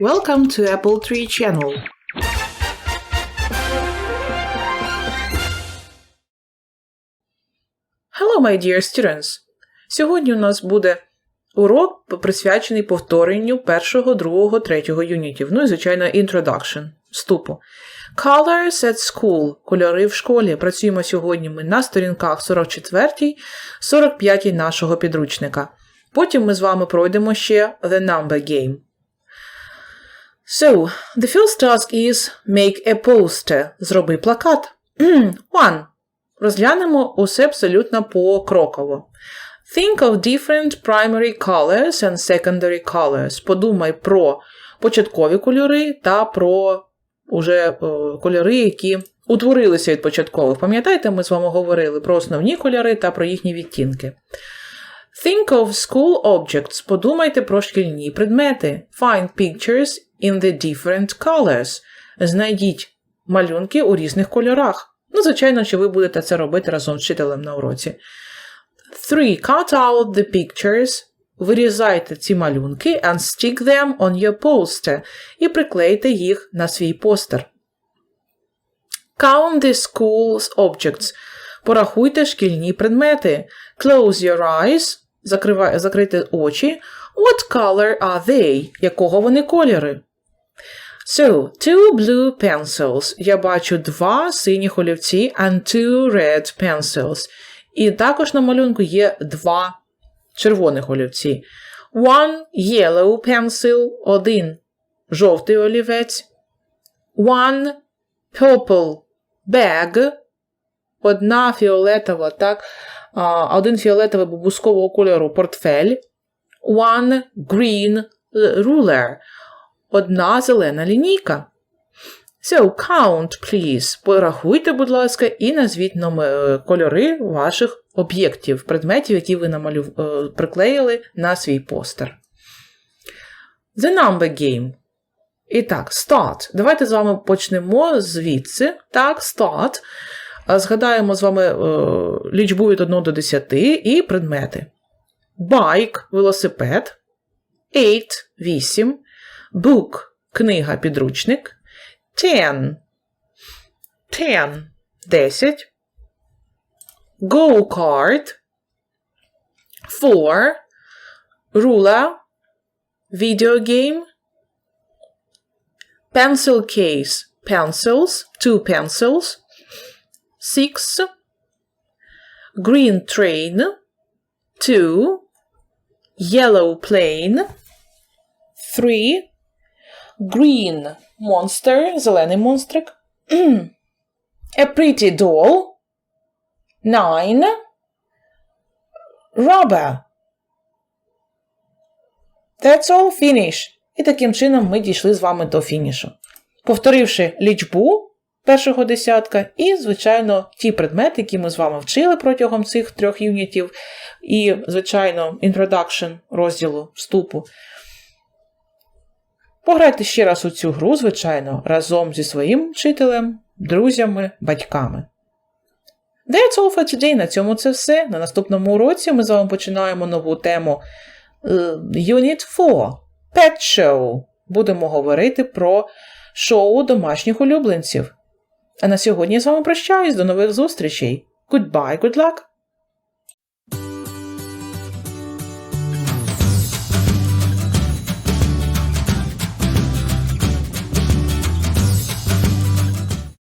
Welcome to Apple Tree Channel. Hello, my dear students! Сьогодні у нас буде урок присвячений повторенню першого, другого, третього юнітів. Ну і, звичайно, introduction, вступу. Colors at school. Кольори в школі. Працюємо сьогодні ми на сторінках 44, 45 нашого підручника. Потім ми з вами пройдемо ще The Number Game. So, the first task is make a poster. Зроби плакат. One. Розглянемо усе абсолютно покроково. Think of different primary colors and secondary colors. Подумай про початкові кольори та про уже е, кольори, які утворилися від початкових. Пам'ятаєте, ми з вами говорили про основні кольори та про їхні відтінки. Think of school objects. Подумайте про шкільні предмети. Find pictures in the different colors. Знайдіть малюнки у різних кольорах. Ну, звичайно, що ви будете це робити разом з вчителем на уроці. 3. Cut out the pictures. Вирізайте ці малюнки and stick them on your poster і приклейте їх на свій постер. Count the school's objects. Порахуйте шкільні предмети. Close your eyes. Закрийте очі. What color are they? Якого вони кольори? So, two blue pencils. Я бачу два синіх олівці and two red pencils. І також на малюнку є два червоних олівці. One yellow pencil, один жовтий олівець. One purple bag, одна фіолетова, так, один фіолетовий бубускового кольору портфель. One green ruler, одна зелена лінійка. So, count, please. Порахуйте, будь ласка, і назвіть нам е, кольори ваших об'єктів, предметів, які ви намалю... е, приклеїли на свій постер. The number game. І так, start. Давайте з вами почнемо звідси. Так, start. Згадаємо з вами е, лічбу від 1 до 10 і предмети. Bike – велосипед. 8 – 8. Book – книга, підручник. Ten. Ten. Десять. Go-kart. Four. Ruler. Video game. Pencil case. Pencils. Two pencils. Six. Green train. Two. Yellow plane. Three. Green monster, зелений монстрик. A pretty doll. Nine. Rubber. That's all finish. І таким чином ми дійшли з вами до фінішу. Повторивши лічбу першого десятка, і, звичайно, ті предмети, які ми з вами вчили протягом цих трьох юнітів, і, звичайно, introduction розділу вступу. Пограйте ще раз у цю гру, звичайно, разом зі своїм вчителем, друзями, батьками. That's all for today. На цьому це все. На наступному уроці ми з вами починаємо нову тему е, Unit 4 Pet Show. Будемо говорити про шоу домашніх улюбленців. А на сьогодні я з вами прощаюсь. До нових зустрічей. Goodbye, good luck!